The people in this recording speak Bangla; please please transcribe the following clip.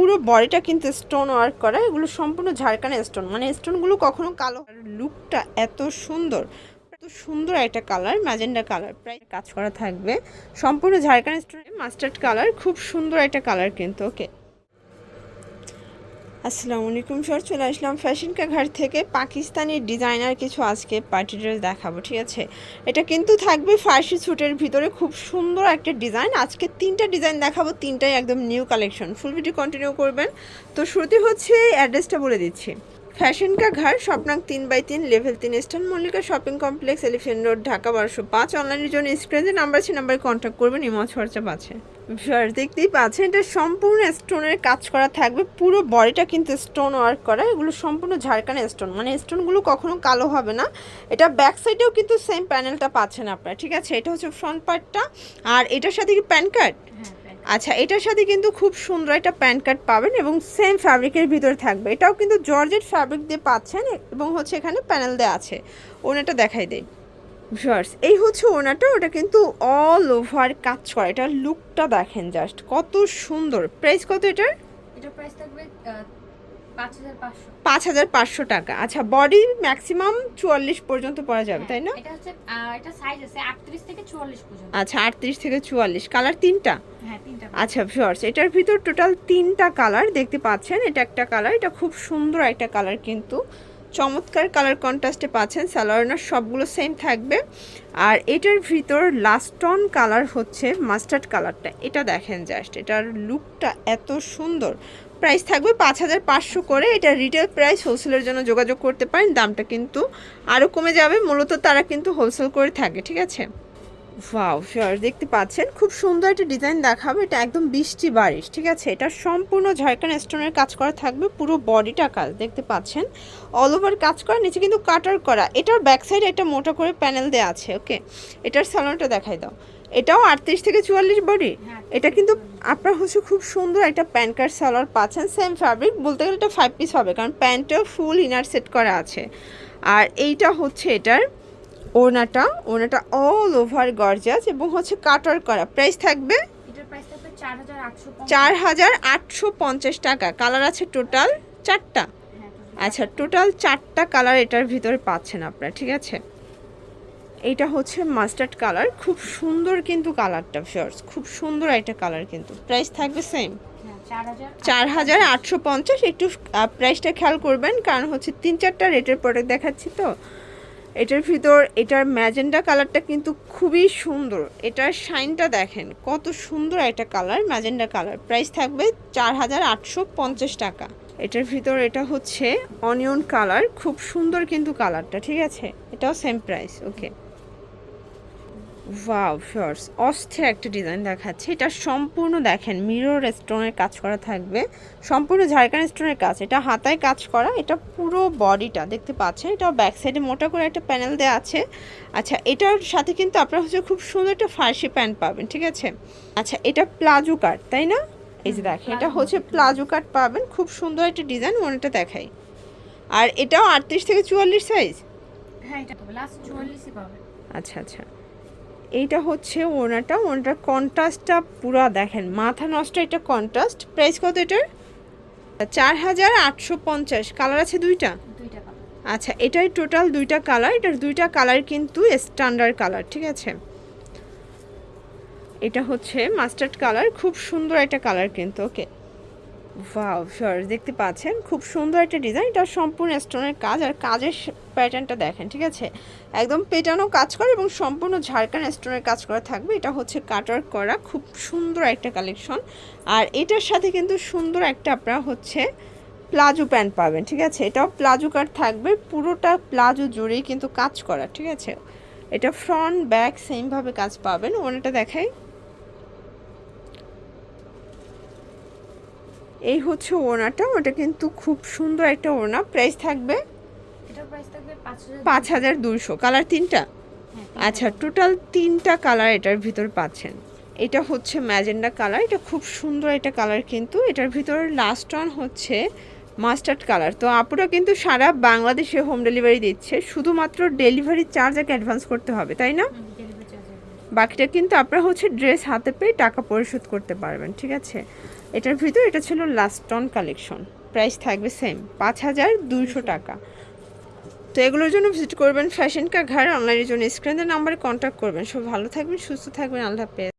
পুরো বডিটা কিন্তু স্টোন ওয়ার্ক করা, এগুলো সম্পূর্ণ ঝাড়খানে স্টোন মানে স্টোনগুলো কখনো কালো লুকটা এত সুন্দর এত সুন্দর একটা কালার ম্যাজেন্ডা কালার প্রায় কাজ করা থাকবে। সম্পূর্ণ ঝাড়খানে স্টোন মাস্টার্ড কালার খুব সুন্দর একটা কালার কিন্তু ওকে আসসালামু আলাইকুম স্যার, চলে আসলাম ফ্যাশন কা ঘর থেকে। পাকিস্তানি ডিজাইনার কিছু আজকে পার্টি ড্রেস দেখাবো, ঠিক আছে? এটা কিন্তু থাকবে ফার্সি ছুটের ভিতরে, খুব সুন্দর একটা ডিজাইন। আজকে তিনটা ডিজাইন দেখাবো, তিনটাই একদম new collection. Full video continue করবেন। তো শুরুতে হচ্ছে অ্যাড্রেসটা বলে দিচ্ছি। ফ্যাশন কা ঘর স্বপ্নাং তিন বাই তিন, লেভেল তিন Eastern Mallika shopping complex, elephant road, Dhaka বারোশো পাঁচ, অনলাইনের জন্য স্ক্রিনে নাম্বার আছে, নাম্বারে কন্ট্যাক্ট করবেন ইমজ হোয়াটসঅ্যাপ আছে। ভিউয়ার্স, দেখতেই পাচ্ছেন, এটা সম্পূর্ণ স্টোনের কাজ করা থাকবে, পুরো বডিটা কিন্তু স্টোন ওয়ার্ক করা, এগুলো সম্পূর্ণ ঝাড়খানে স্টোন মানে স্টোনগুলো কখনো কালো হবে না। এটা ব্যাক সাইডেও কিন্তু সেম প্যানেলটা পাচ্ছেন আপনারা, ঠিক আছে? এটা হচ্ছে ফ্রন্ট পার্টটা আর এটার সাথে কি প্যান কার্ড? আচ্ছা এটার সাথে কিন্তু খুব সুন্দর একটা প্যান্ট কার্ড পাবেন এবং সেম ফ্যাব্রিকের ভিতরে থাকবে। এটাও কিন্তু জর্জেট ফ্যাব্রিক দিয়ে পাচ্ছেন এবং হচ্ছে এখানে প্যানেল দেওয়া আছে। ওনাটা দেখাই দেয় ভিউয়ার্স, এই হচ্ছে ওনাটা ওটা কিন্তু অল ওভার কাজ করে। এটার লুকটা দেখেন জাস্ট কত সুন্দর। প্রাইস কত এটার? এটা প্রাইস থাকবে পাঁচ হাজার পাঁচশো। টাকা। আচ্ছা বডি ম্যাক্সিমাম চুয়াল্লিশ পর্যন্ত পরা যাবে তাই না? এটা হচ্ছে এটা সাইজ আছে আটত্রিশ থেকে চুয়াল্লিশ পর্যন্ত। আচ্ছা আটত্রিশ থেকে চুয়াল্লিশ। কালার তিনটা? হ্যাঁ তিনটা আচ্ছা ভিউয়ার্স এটার ভিতর টোটাল তিনটা কালার দেখতে পাচ্ছেন। এটা একটা কালার এটা খুব সুন্দর একটা কালার কিন্তু। চমৎকার কালার কন্ট্রাস্টে পাচ্ছেন। স্যালোয়ারনার সবগুলো সেম থাকবে। আর এটার ভিতর লাস্টন কালার হচ্ছে মাস্টার্ড কালারটা এটা দেখেন জাস্ট এটার লুকটা এত সুন্দর। প্রাইস থাকবে পাঁচ হাজার পাঁচশো করে। এটা রিটেল প্রাইস হোলসেলের জন্য যোগাযোগ করতে পারেন। দামটা কিন্তু আরও কমে যাবে। মূলত তারা কিন্তু হোলসেল করে থাকে, ঠিক আছে? ওয়াও শিওর দেখতে পাচ্ছেন? খুব সুন্দর একটা ডিজাইন দেখাবে। এটা একদম বৃষ্টি বারিশ, ঠিক আছে? এটা সম্পূর্ণ ঝাড়খান স্টোনের কাজ করা থাকবে। পুরো বডিটা কাজ, দেখতে পাচ্ছেন? অল ওভার কাজ করা, নিচে কিন্তু কাটার করা। এটার ব্যাক সাইডে একটা মোটা করে প্যানেল দেওয়া আছে ওকে এটার স্যালোনটা দেখাই দাও। এটাও আটত্রিশ থেকে চুয়াল্লিশ বডি হ্যাঁ, এটা কিন্তু আপনার হচ্ছে খুব সুন্দর একটা প্যান্ট কার্ড সালোয়ার পাচ্ছেন সেম ফ্যাব্রিক বলতে গেলে এটা ফাইভ পিস হবে কারণ প্যান্টটাও ফুল ইনার সেট করা আছে। আর এইটা হচ্ছে এটার ওনাটা ওনাটা অল ওভার গর্জাস এবং হচ্ছে কাটার করা। প্রাইস থাকবে হাজার আটশো চার হাজার আটশো পঞ্চাশ টাকা। কালার আছে টোটাল চারটা। হ্যাঁ আচ্ছা টোটাল চারটা কালার এটার ভিতরে পাচ্ছেন আপনারা ঠিক আছে? এইটা হচ্ছে মাস্টার্ড কালার খুব সুন্দর কিন্তু কালারটা ফিয়ার্স খুব সুন্দর একটা কালার কিন্তু। প্রাইস থাকবে সেম হ্যাঁ চার হাজার চার হাজার আটশো পঞ্চাশ। একটু প্রাইসটা খেয়াল করবেন কারণ হচ্ছে তিন চারটা রেটের প্রোডাক্ট দেখাচ্ছি তো। এটার ভিতর এটার ম্যাজেন্ডা কালারটা কিন্তু খুবই সুন্দর। এটার শাইনটা দেখেন কত সুন্দর একটা কালার ম্যাজেন্ডা কালার প্রাইস থাকবে চার হাজার আটশো পঞ্চাশ টাকা। এটার ভিতর এটা হচ্ছে অনিয়ন কালার খুব সুন্দর কিন্তু কালারটা ঠিক আছে? এটাও same price okay wow fierce অস্থির একটা ডিজাইন দেখাচ্ছে। এটা সম্পূর্ণ দেখেন মিরর স্টোনের কাজ করা থাকবে। সম্পূর্ণ ঝাড়খান স্টোনের কাজ। এটা হাতায় কাজ করা এটা পুরো বডিটা দেখতে পাচ্ছেন। এটা ব্যাক সাইডে মোটা করে একটা প্যানেল দেওয়া আছে। আচ্ছা এটার সাথে কিন্তু আপনারা হচ্ছে খুব সুন্দর একটা ফার্সি প্যান্ট পাবেন ঠিক আছে? আচ্ছা এটা প্লাজো কাট তাই না? এই যে দেখেন এটা হচ্ছে প্লাজো কাট পাবেন। খুব সুন্দর একটা ডিজাইন মনেটা দেখাই। আর এটাও আটত্রিশ থেকে চুয়াল্লিশ সাইজ হ্যাঁ এটা লাস্ট চুয়াল্লিশই পাবে আচ্ছা আচ্ছা। এইটা হচ্ছে ওনাটা ওনাটার কন্ট্রাস্টটা পুরা দেখেন। মাথা নষ্ট এটা কন্ট্রাস্ট প্রাইস কত এটার? চার হাজার আটশো পঞ্চাশ। কালার আছে দুইটা? দুইটা আচ্ছা এটাই টোটাল দুইটা কালার এটার দুইটা কালার কিন্তু স্ট্যান্ডার্ড কালার ঠিক আছে? এটা হচ্ছে মাস্টার্ড কালার খুব সুন্দর একটা কালার কিন্তু ওকে ওয়াও শিওর দেখতে পাচ্ছেন, খুব সুন্দর একটা ডিজাইন এটা সম্পূর্ণ স্টোনের কাজ, আর কাজের প্যাটার্নটা দেখেন, ঠিক আছে? একদম পেটানো কাজ করে এবং সম্পূর্ণ ঝাড়খান স্টোনের কাজ করা থাকবে, এটা হচ্ছে কাটার করা, খুব সুন্দর একটা কালেকশন আর এটার সাথে কিন্তু সুন্দর একটা আপনারা হচ্ছে প্লাজো প্যান্ট পাবেন, ঠিক আছে? এটাও প্লাজো কাট থাকবে, পুরোটা প্লাজো জুড়েই কিন্তু কাজ করা, ঠিক আছে? এটা ফ্রন্ট ব্যাক সেমভাবে কাজ পাবেন, ওনাটা দেখাই। এই হচ্ছে ওড়নাটা ওটা কিন্তু খুব সুন্দর একটা ওড়না। প্রাইস থাকবে পাঁচ হাজার দুশো কালার তিনটা? হ্যাঁ, আচ্ছা টোটাল তিনটা কালার এটার ভিতর পাচ্ছেন। এটা হচ্ছে ম্যাজেন্ডা কালার এটা খুব সুন্দর একটা কালার কিন্তু। এটার ভিতর লাস্ট ওয়ান হচ্ছে মাস্টার্ড কালার তো আপুরা কিন্তু সারা বাংলাদেশে হোম ডেলিভারি দিচ্ছে। শুধুমাত্র ডেলিভারি চার্জ আগে অ্যাডভান্স করতে হবে তাই না? বাকিটা কিন্তু আপনারা হচ্ছে ড্রেস হাতে পেয়ে টাকা পরিশোধ করতে পারবেন ঠিক আছে? এটার ভিতর এটা ছিল লাস্ট টন কালেকশন প্রাইস থাকবে সেম পাঁচ হাজার দুইশো টাকা। তো এগুলোর জন্য ভিজিট করবেন ফ্যাশন কা ঘর অনলাইনের জন্য স্ক্রিনের নাম্বারে কন্ট্যাক্ট করবেন। সব ভালো থাকবেন, সুস্থ থাকবেন, আল্লাহ হাফেজ।